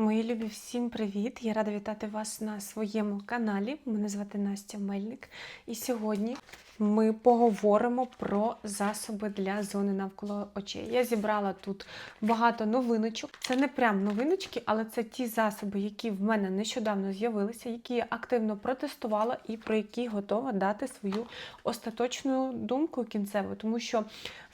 Мої любі, всім привіт! Я рада вітати вас на своєму каналі. Мене звати Настя Мельник. І сьогодні ми поговоримо про засоби для зони навколо очей. Я зібрала тут багато новиночок. Це не прям новиночки, але це ті засоби, які в мене нещодавно з'явилися, які я активно протестувала і про які готова дати свою остаточну думку кінцеву, тому що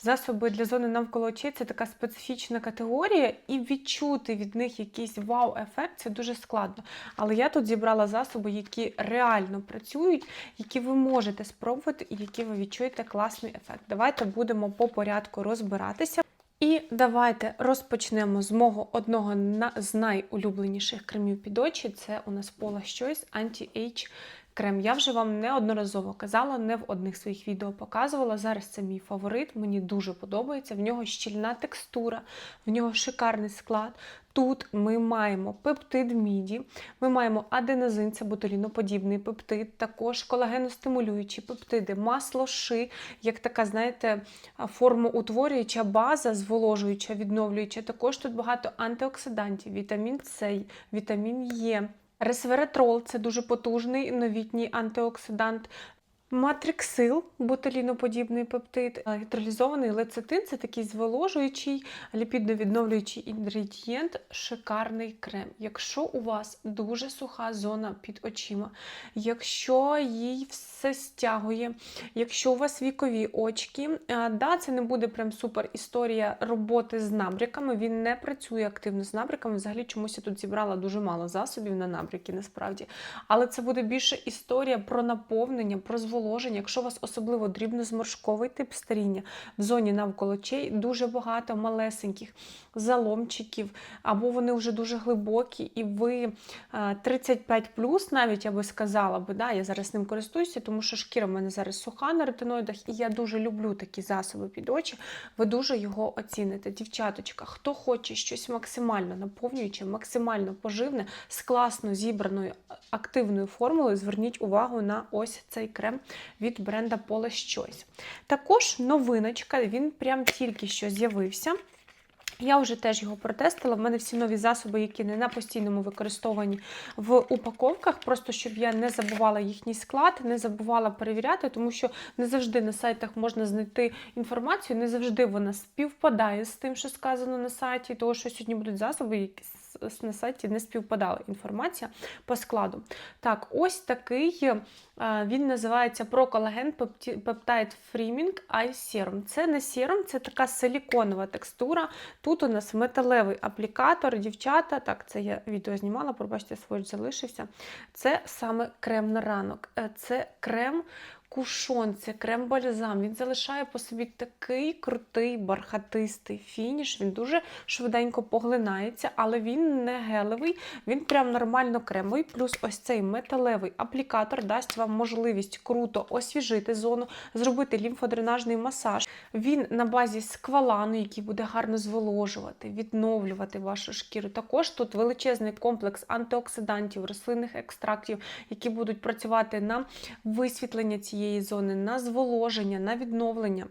засоби для зони навколо очей це така специфічна категорія, і відчути від них якийсь вау-ефект це дуже складно. Але я тут зібрала засоби, які реально працюють, які ви можете спробувати і які ви відчуєте класний ефект. Давайте будемо по порядку розбиратися. І давайте розпочнемо з мого одного з найулюбленіших кремів під очі. Це у нас Paula Choice Anti-Age крем. Я вже вам неодноразово казала, не в одних своїх відео показувала. Зараз це мій фаворит, мені дуже подобається. В нього щільна текстура, в нього шикарний склад. Тут ми маємо пептид міді, ми маємо аденозин, це ботуліноподібний пептид, також колагеностимулюючі пептиди, масло ши, як така, знаєте, формоутворююча база, зволожуюча, відновлююча. Також тут багато антиоксидантів, вітамін С, вітамін Е. Ресвератрол це дуже потужний новітній антиоксидант. Матриксил, ботуліноподібний пептид, гідролізований лецитин це такий зволожуючий, ліпідно-відновлюючий інгредієнт, шикарний крем. Якщо у вас дуже суха зона під очима, якщо їй все стягує, якщо у вас вікові очки, да, це не буде прям супер історія роботи з набряками. Він не працює активно з набряками. Взагалі чомусь я тут зібрала дуже мало засобів на набряки, насправді. Але це буде більше історія про наповнення, про зволоження. Якщо у вас особливо дрібнозморшковий тип старіння в зоні навколо очей, дуже багато малесеньких заломчиків, або вони вже дуже глибокі, і ви е, 35 навіть я би сказала би, да, я зараз ним користуюся, тому що шкіра в мене зараз суха на ретиноїдах, і я дуже люблю такі засоби під очі. Ви дуже його оціните. Дівчаточка, хто хоче щось максимально наповнююче, максимально поживне, з класно зібраною активною формулою, зверніть увагу на ось цей крем від бренда Paula's Choice. Також новиночка, він прям тільки що з'явився. Я вже теж його протестила. В мене всі нові засоби, які не на постійному використовуванні в упаковках, просто щоб я не забувала їхній склад, не забувала перевіряти, тому що не завжди на сайтах можна знайти інформацію, не завжди вона співпадає з тим, що сказано на сайті, тому що сьогодні будуть засоби, які на сайті не співпадала інформація по складу. Так, ось такий е, він називається Pepti- Peptide Freeming Eye Serum. Це не серум, це така силіконова текстура. Тут у нас металевий аплікатор, дівчата. Так, це я відео знімала, пробачте, сводч залишився. Це саме крем на ранок. Е, Це крем. Кушон, це крем-бальзам. Він залишає по собі такий крутий бархатистий фініш. Він дуже швиденько поглинається, але він не гелевий, він прям нормально кремовий. Плюс ось цей металевий аплікатор дасть вам можливість круто освіжити зону, зробити лімфодренажний масаж. Він на базі сквалану, який буде гарно зволожувати, відновлювати вашу шкіру. Також тут величезний комплекс антиоксидантів, рослинних екстрактів, які будуть працювати на висвітлення цієї зони, на зволоження, на відновлення.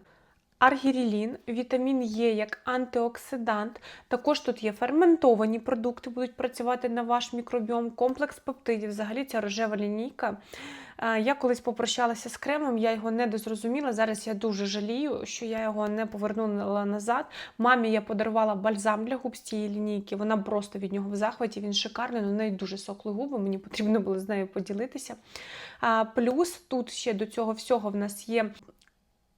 Аргірілін, вітамін Е як антиоксидант. Також тут є ферментовані продукти, будуть працювати на ваш мікробіом, комплекс пептидів. Взагалі ця рожева лінійка. Е, Я колись попрощалася з кремом, я його не дозрозуміла. Зараз я дуже жалію, що я його не повернула назад. Мамі я подарувала бальзам для губ з цієї лінійки. Вона просто від нього в захваті. Він шикарний, в неї дуже сохли губи. Мені потрібно було з нею поділитися. Плюс тут ще до цього всього в нас є.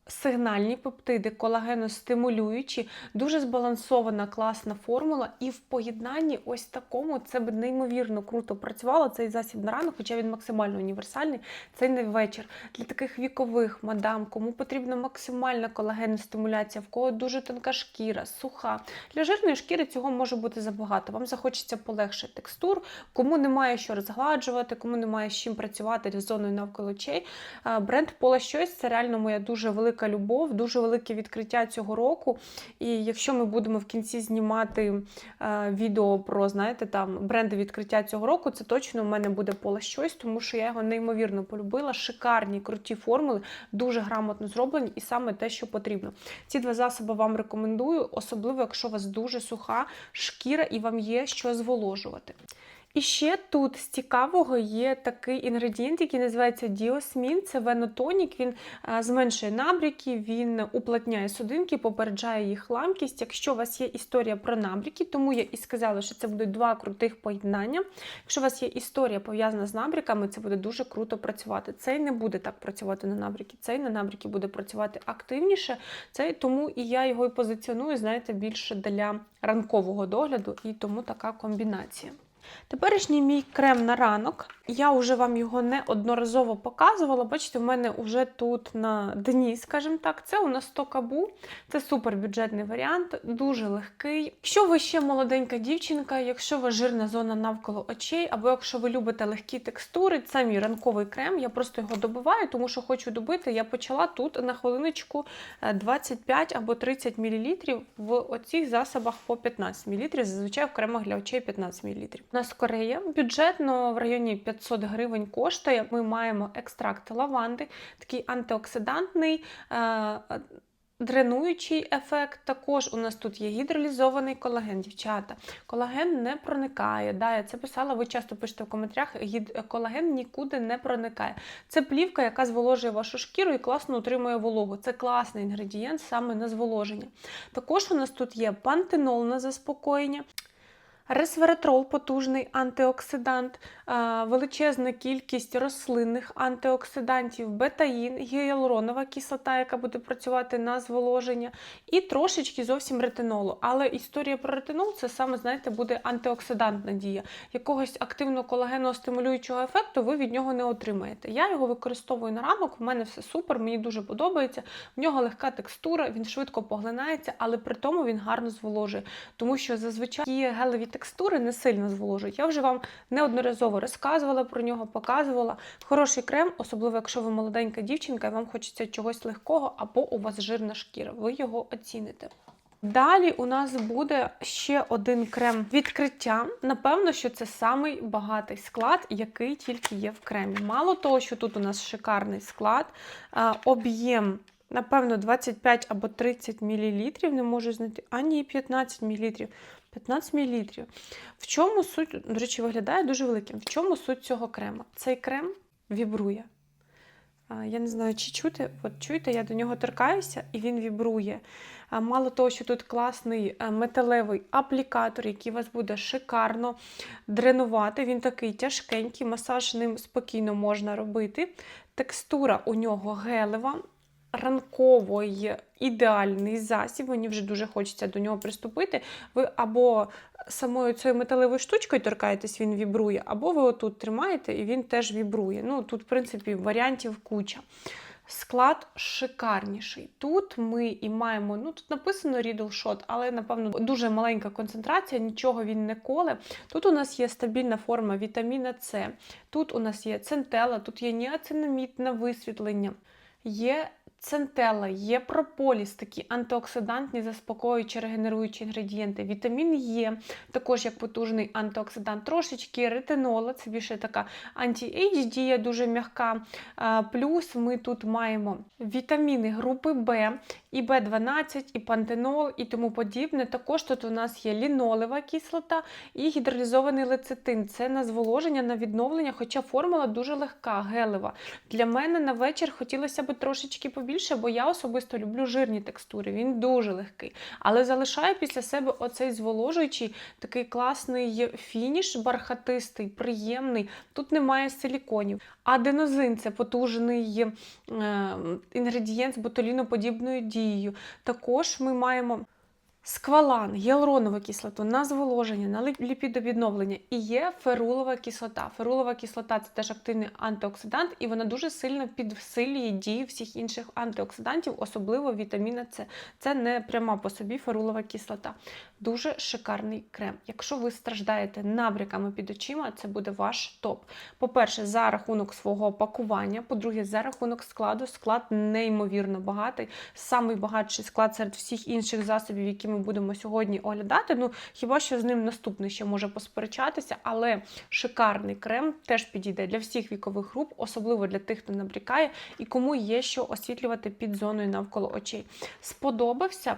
Сигнальні пептиди, колагеностимулюючі, дуже збалансована класна формула, і в поєднанні ось такому це б неймовірно круто працювало цей засіб на ранок, хоча він максимально універсальний. Це не вечір. Для таких вікових мадам, кому потрібна максимальна колагеностимуляція, в кого дуже тонка шкіра, суха. Для жирної шкіри цього може бути забагато. Вам захочеться полегшити текстур, кому немає що розгладжувати, кому немає з чим працювати з зоною навколо очей. Бренд Paula Choice – це реально моя дуже велика велика любов, дуже велике відкриття цього року. І якщо ми будемо в кінці знімати е, відео про знаєте, там бренди відкриття цього року, це точно у мене буде поле щось, тому що я його неймовірно полюбила. Шикарні, круті формули, дуже грамотно зроблені і саме те, що потрібно. Ці два засоби вам рекомендую, особливо якщо у вас дуже суха шкіра і вам є що зволожувати. І ще тут з цікавого є такий інгредієнт, який називається діосмін. Це венотонік. Він зменшує набряки, він уплотняє судинки, попереджає їх ламкість. Якщо у вас є історія про набряки, тому я і сказала, що це будуть два крутих поєднання. Якщо у вас є історія пов'язана з набряками, це буде дуже круто працювати. Цей не буде так працювати на набряки, цей на набряки буде працювати активніше. Цей тому і я його і позиціоную, знаєте, більше для ранкового догляду, і тому така комбінація. Теперішній мій крем на ранок. Я вже вам його неодноразово показувала. Бачите, в мене вже тут на дні, скажімо так, це у нас 100 кабу. Це супербюджетний варіант, дуже легкий. Якщо ви ще молоденька дівчинка, якщо у вас жирна зона навколо очей, або якщо ви любите легкі текстури, це мій ранковий крем. Я просто його добиваю, тому що хочу добити. Я почала тут на хвилиночку е, 25 або 30 мл в оцих засобах по 15 мл. Зазвичай в кремах для очей 15 мл. Нас Корея бюджетно в районі 500 гривень коштує. Ми маємо екстракт лаванди, такий антиоксидантний. е, Дренуючий ефект також у нас тут є гідролізований колаген, дівчата. Колаген не проникає. Да, я це писала, ви часто пишете в коментарях, колаген нікуди не проникає. Це плівка, яка зволожує вашу шкіру і класно утримує вологу. Це класний інгредієнт саме на зволоження. Також у нас тут є пантенол на заспокоєння. Ресвератрол потужний антиоксидант, е, величезна кількість рослинних антиоксидантів, бетаїн, гіалуронова кислота, яка буде працювати на зволоження, і трошечки зовсім ретинолу. Але історія про ретинол це саме, знаєте, буде антиоксидантна дія. Якогось активного колагенного стимулюючого ефекту ви від нього не отримаєте. Я його використовую на ранок, в мене все супер, мені дуже подобається. В нього легка текстура, він швидко поглинається, але при тому він гарно зволожує. Тому що зазвичай ті гелеві текстури не сильно зволожують. Я вже вам неодноразово розказувала про нього, показувала. Хороший крем, особливо якщо ви молоденька дівчинка і вам хочеться чогось легкого, або у вас жирна шкіра. Ви його оціните. Далі у нас буде ще один крем відкриття. Напевно, що це самий багатий склад, який тільки є в кремі. Мало того, що тут у нас шикарний склад, об'єм. Напевно, 25 або 30 мл, не можу знайти, а ні, 15 мл. 15 мл. В чому суть, до речі, виглядає дуже великим. В чому суть цього крема? Цей крем вібрує. Я не знаю, чи чути. От чуєте, я до нього торкаюся і він вібрує. Мало того, що тут класний е, металевий аплікатор, який вас буде шикарно дренувати. Він такий тяжкенький, масаж ним спокійно можна робити. Текстура у нього гелева, ранковий ідеальний засіб. Мені вже дуже хочеться до нього приступити. Ви або самою цією металевою штучкою торкаєтесь, він вібрує, або ви отут тримаєте і він теж вібрує. Ну, Тут, в принципі, варіантів куча. Склад шикарніший. Тут ми і маємо, ну тут написано Riddle Shot, але, напевно, дуже маленька концентрація, нічого він не коле. Тут у нас є стабільна форма вітаміна С, тут у нас є центела, тут є ніацинамід на висвітлення, є центела, є прополіс, такі антиоксидантні, заспокоюючі, регенеруючі інгредієнти. Вітамін Є, також як потужний антиоксидант, трошечки ретинола, це більше така анті-ейдж дія, дуже м'яка. Плюс ми тут маємо вітаміни групи Б, і Б12, і пантенол, і тому подібне. Також тут у нас є лінолева кислота і гідролізований лецитин. Це на зволоження, на відновлення, хоча формула дуже легка, гелева. Для мене на вечір хотілося б трошечки побільше, бо я особисто люблю жирні текстури. Він дуже легкий. Але залишає після себе оцей зволожуючий, такий класний фініш, бархатистий, приємний. Тут немає силіконів. Аденозин це потужний е, інгредієнт з ботуліноподібною дією. Також ми маємо сквалан, гіалуронову кислоту на зволоження, на ліп- ліпідовідновлення і є ферулова кислота. Ферулова кислота це теж активний антиоксидант, і вона дуже сильно підсилює дію всіх інших антиоксидантів, особливо вітаміна С. Це не пряма по собі ферулова кислота. Дуже шикарний крем. Якщо ви страждаєте набряками під очима, це буде ваш топ. По-перше, за рахунок свого пакування, по-друге, за рахунок складу. Склад неймовірно багатий. Самий багатший склад серед всіх інших засобів, які ми будемо сьогодні оглядати. Ну, хіба що з ним наступний ще може посперечатися, але шикарний крем теж підійде для всіх вікових груп, особливо для тих, хто набрікає і кому є що освітлювати під зоною навколо очей. Сподобався.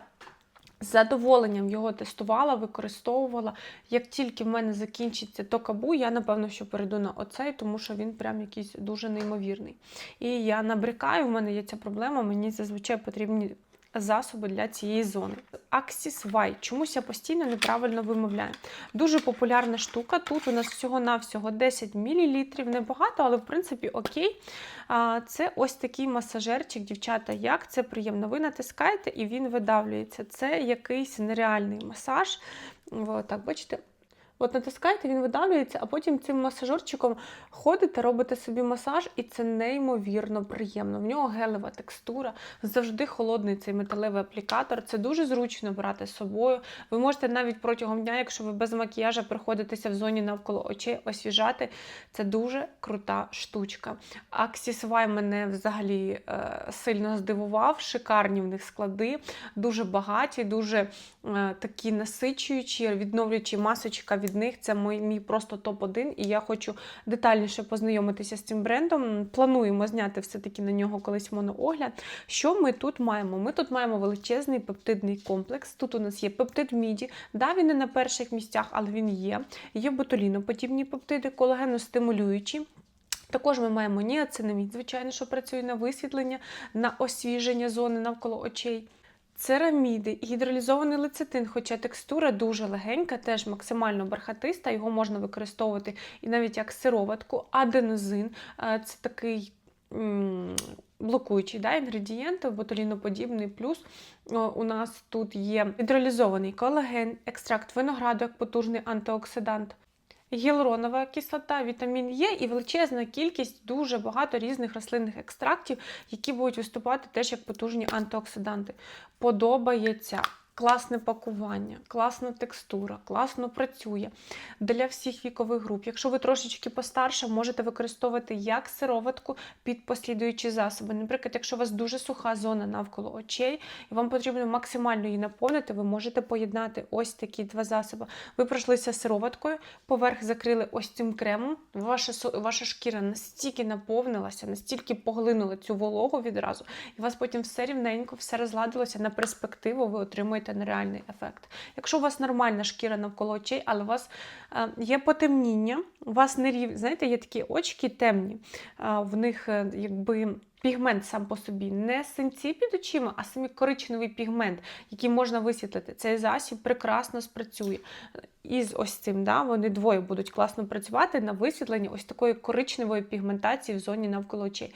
З задоволенням його тестувала, використовувала. Як тільки в мене закінчиться токабу, я напевно що перейду на оцей, тому що він прям якийсь дуже неймовірний. І я набрикаю, в мене є ця проблема, мені зазвичай потрібні засоби для цієї зони. Axis Y. Чомусь я постійно неправильно вимовляю. Дуже популярна штука. Тут у нас всього-навсього 10 мл, небагато, але в принципі окей. Це ось такий масажерчик, дівчата. Як це приємно. Ви натискаєте і він видавлюється. Це якийсь нереальний масаж. Так, бачите? От натискаєте, він видавлюється, а потім цим масажерчиком ходите, робите собі масаж, і це неймовірно приємно. В нього гелева текстура, завжди холодний цей металевий аплікатор. Це дуже зручно брати з собою. Ви можете навіть протягом дня, якщо ви без макіяжа приходитеся в зоні навколо очей, освіжати. Це дуже крута штучка. Y мене взагалі е, сильно здивував. Шикарні в них склади, дуже багаті, дуже е, такі насичуючі, відновлюючі масочка від них. Це мій, мій просто топ-1, і я хочу детальніше познайомитися з цим брендом. Плануємо зняти все-таки на нього колись моноогляд. Що ми тут маємо? Ми тут маємо величезний пептидний комплекс. Тут у нас є пептид міді. Да, він не на перших місцях, але він є. Є ботуліноподібні пептиди, колагеностимулюючі. Також ми маємо ніацинамід, звичайно, що працює на висвітлення, на освіження зони навколо очей. Цераміди, гідролізований лецитин, хоча текстура дуже легенька, теж максимально бархатиста, його можна використовувати і навіть як сироватку. Аденозин е, це такий блокуючий да, інгредієнт, ботуліноподібний. Плюс у нас тут є гідролізований колаген, екстракт винограду як потужний антиоксидант. Гіалуронова кислота, вітамін Е і величезна кількість дуже багато різних рослинних екстрактів, які будуть виступати теж як потужні антиоксиданти. Подобається. Класне пакування, класна текстура, класно працює для всіх вікових груп. Якщо ви трошечки постарше, можете використовувати як сироватку під послідуючі засоби. Наприклад, якщо у вас дуже суха зона навколо очей, і вам потрібно максимально її наповнити, ви можете поєднати ось такі два засоби. Ви пройшлися сироваткою, поверх закрили ось цим кремом. Ваша, ваша шкіра настільки наповнилася, настільки поглинула цю вологу відразу, і у вас потім все рівненько, все розладилося на перспективу, ви отримуєте нереальний ефект. Якщо у вас нормальна шкіра навколо очей, але у вас е, є потемніння, у вас не рів... знаєте, є такі очки темні, е, в них е, якби. Пігмент сам по собі не синці під очима, а самі коричневий пігмент, який можна висвітлити. Цей засіб прекрасно спрацює. І з ось цим да, вони двоє будуть класно працювати на висвітленні ось такої коричневої пігментації в зоні навколо очей.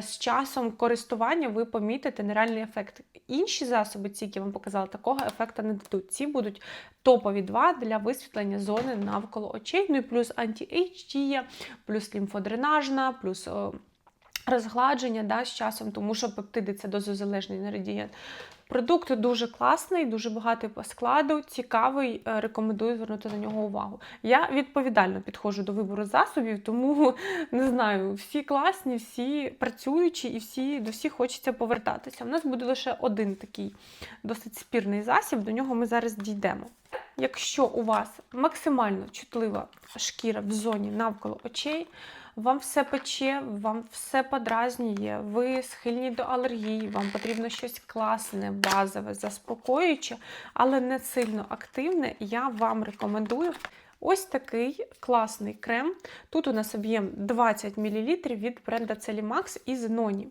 З часом користування ви помітите нереальний ефект. Інші засоби, ці, які вам показала, такого ефекту не дадуть. Ці будуть топові два для висвітлення зони навколо очей. Ну і плюс анті-HD дія, плюс лімфодренажна, плюс. Розгладження да, з часом, тому що пептиди це дозозалежний інгредієнт. Продукт дуже класний, дуже багатий по складу, цікавий. е, Рекомендую звернути на нього увагу. Я відповідально підходжу до вибору засобів, тому не знаю, всі класні, всі працюючі і всі до всіх хочеться повертатися. У нас буде лише один такий досить спірний засіб, до нього ми зараз дійдемо. Якщо у вас максимально чутлива шкіра в зоні навколо очей, вам все пече, вам все подразнює, ви схильні до алергії, вам потрібно щось класне, базове, заспокоююче, але не сильно активне, я вам рекомендую. Ось такий класний крем. Тут у нас об'єм 20 мл від бренда Celimax із Ноні.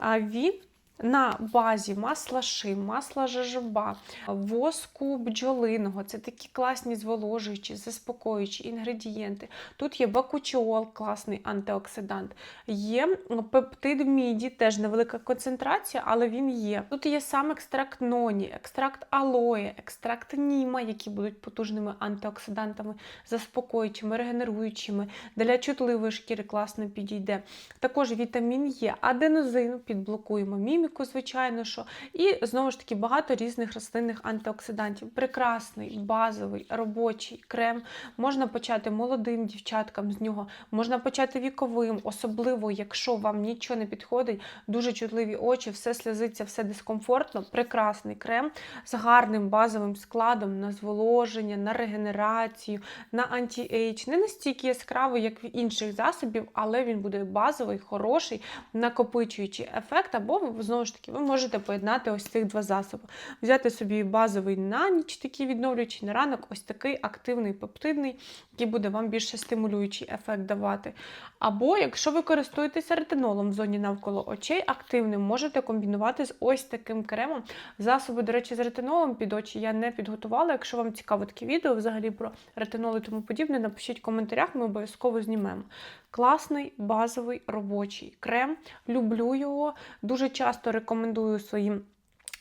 Він на базі масла шим, масла жажоба, воску бджолиного. Це такі класні зволожуючі, заспокоюючі інгредієнти. Тут є бакучол, класний антиоксидант. Є пептид міді, теж невелика концентрація, але він є. Тут є сам екстракт ноні, екстракт алої, екстракт німа, які будуть потужними антиоксидантами, заспокоюючими, регенеруючими. Для чутливої шкіри класно підійде. Також вітамін Є, аденозин підблокуємо, міміку, звичайно, що. І знову ж таки багато різних рослинних антиоксидантів. Прекрасний, базовий, робочий крем. Можна почати молодим дівчаткам з нього, можна почати віковим, особливо, якщо вам нічого не підходить, дуже чутливі очі, все сльозиться, все дискомфортно. Прекрасний крем з гарним базовим складом на зволоження, на регенерацію, на анті-ейдж. Не настільки яскравий, як в інших засобів, але він буде базовий, хороший, накопичуючий ефект. Або ви, знову ж таки ви можете поєднати ось цих два засоби. Взяти собі базовий на ніч, такий відновлюючий на ранок, ось такий активний пептидний, який буде вам більше стимулюючий ефект давати. Або, якщо ви користуєтеся ретинолом в зоні навколо очей активним, можете комбінувати з ось таким кремом. Засоби, до речі, з ретинолом під очі я не підготувала. Якщо вам цікаво таке відео взагалі про ретинол і тому подібне, напишіть в коментарях, ми обов'язково знімемо. Класний базовий робочий крем. Люблю його. Дуже часто рекомендую своїм.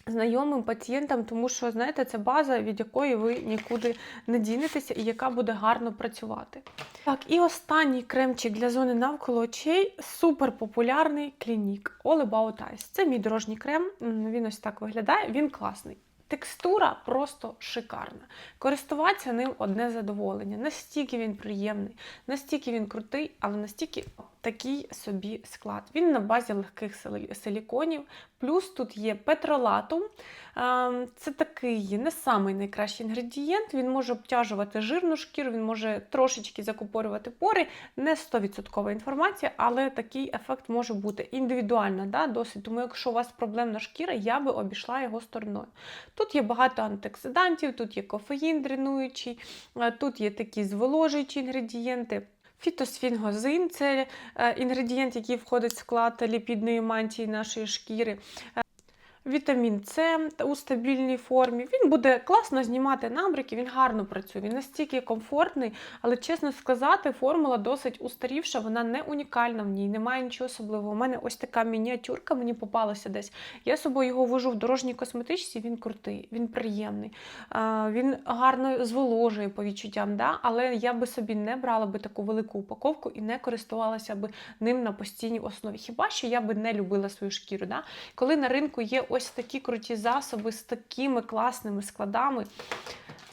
Знайомим пацієнтам, тому що, знаєте, це база, від якої ви нікуди не дінетеся і яка буде гарно працювати. Так, і останній кремчик для зони навколо очей супер популярний клінік All About Eyes. Це мій дорожній крем, він ось так виглядає, він класний. Текстура просто шикарна. Користуватися ним одне задоволення. Настільки він приємний, настільки він крутий, але настільки такий собі склад. Він на базі легких силіконів, плюс тут є петролатум. Ем, Це такий не самий найкращий інгредієнт. Він може обтяжувати жирну шкіру, він може трошечки закупорювати пори. Не 100% інформація, але такий ефект може бути індивідуально, да, досить. Тому, якщо у вас проблемна шкіра, я би обійшла його стороною. Тут є багато антиоксидантів, тут є кофеїн дренуючий, е, тут є такі зволожуючі інгредієнти. Фітосфінгозин це е, інгредієнт, який входить в склад ліпідної мантії нашої шкіри. Вітамін С у стабільній формі. Він буде класно знімати набряки, він гарно працює, він настільки комфортний, але чесно сказати, формула досить устарівша, вона не унікальна в ній, немає нічого особливого. У мене ось така мініатюрка, мені попалася десь. Я собою його вожу в дорожній косметичці, він крутий, він приємний, він гарно зволожує по відчуттям, да? але я би собі не брала би таку велику упаковку і не користувалася би ним на постійній основі. Хіба що я би не любила свою шкіру? Да? Коли на ринку є ось такі круті засоби з такими класними складами,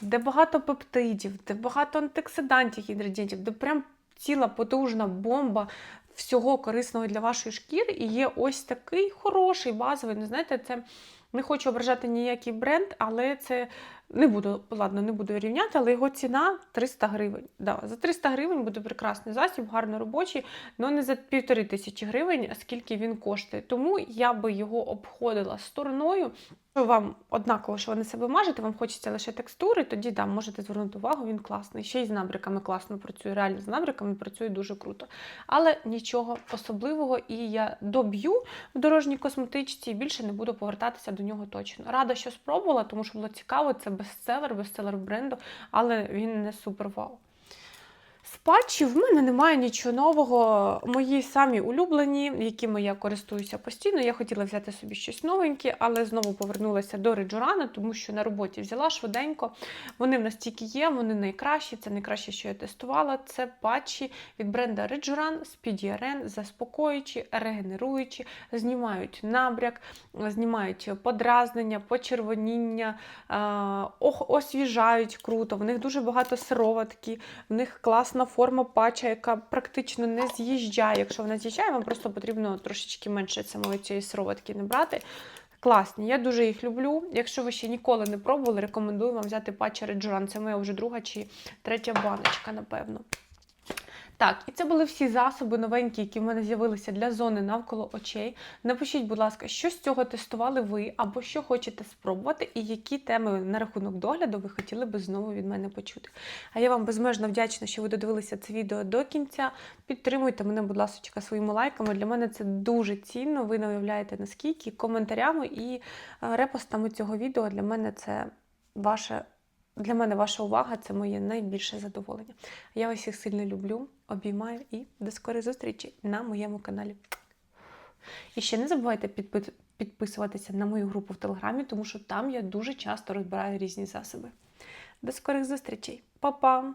де багато пептидів, де багато антиоксидантів, інгредієнтів, де прям ціла потужна бомба всього корисного для вашої шкіри, і є ось такий хороший базовий. Ну, знаєте, це не хочу ображати ніякий бренд, але це не буду, ладно, не буду рівняти, але його ціна 300 гривень. Да, за 300 гривень буде прекрасний засіб, гарно робочий, але не за півтори тисячі гривень, скільки він коштує. Тому я би його обходила стороною. Вам однаково, що ви на себе мажете, вам хочеться лише текстури, тоді да, можете звернути увагу, він класний. Ще й з набриками класно працює. Реально з набриками працює дуже круто. Але нічого особливого, і я доб'ю в дорожній косметичці і більше не буду повертатися до нього точно. Рада, що спробувала, тому що було цікаво. Це бестселер, бестселер бренду, але він не супер вау. З патчів в мене немає нічого нового. Мої самі улюблені, якими я користуюся постійно. Я хотіла взяти собі щось новеньке, але знову повернулася до Реджурана, тому що на роботі взяла швиденько. Вони в нас тільки є, вони найкращі. Це найкраще, що я тестувала. Це патчі від бренда Реджуран Speedy RN, заспокоюючі, регенеруючі, знімають набряк, знімають подразнення, почервоніння, освіжають круто. В них дуже багато сироватки, в них класна форма патча, яка практично не з'їжджає. Якщо вона з'їжджає, вам просто потрібно трошечки менше самої цієї сироватки не брати. Класні, я дуже їх люблю. Якщо ви ще ніколи не пробували, рекомендую вам взяти патча Реджуран. Це моя вже друга чи третя баночка, напевно. Так, і це були всі засоби новенькі, які в мене з'явилися для зони навколо очей. Напишіть, будь ласка, що з цього тестували ви, або що хочете спробувати, і які теми на рахунок догляду ви хотіли би знову від мене почути. А я вам безмежно вдячна, що ви додивилися це відео до кінця. Підтримуйте мене, будь ласка, своїми лайками. Для мене це дуже цінно. Ви не уявляєте наскільки коментарями і е, репостами цього відео для мене це ваше. Для мене ваша увага це моє найбільше задоволення. Я вас всіх сильно люблю, обіймаю і до скорої зустрічі на моєму каналі. І ще не забувайте підписуватися на мою групу в Телеграмі, тому що там я дуже часто розбираю різні засоби. До скорих зустрічей. Па-па!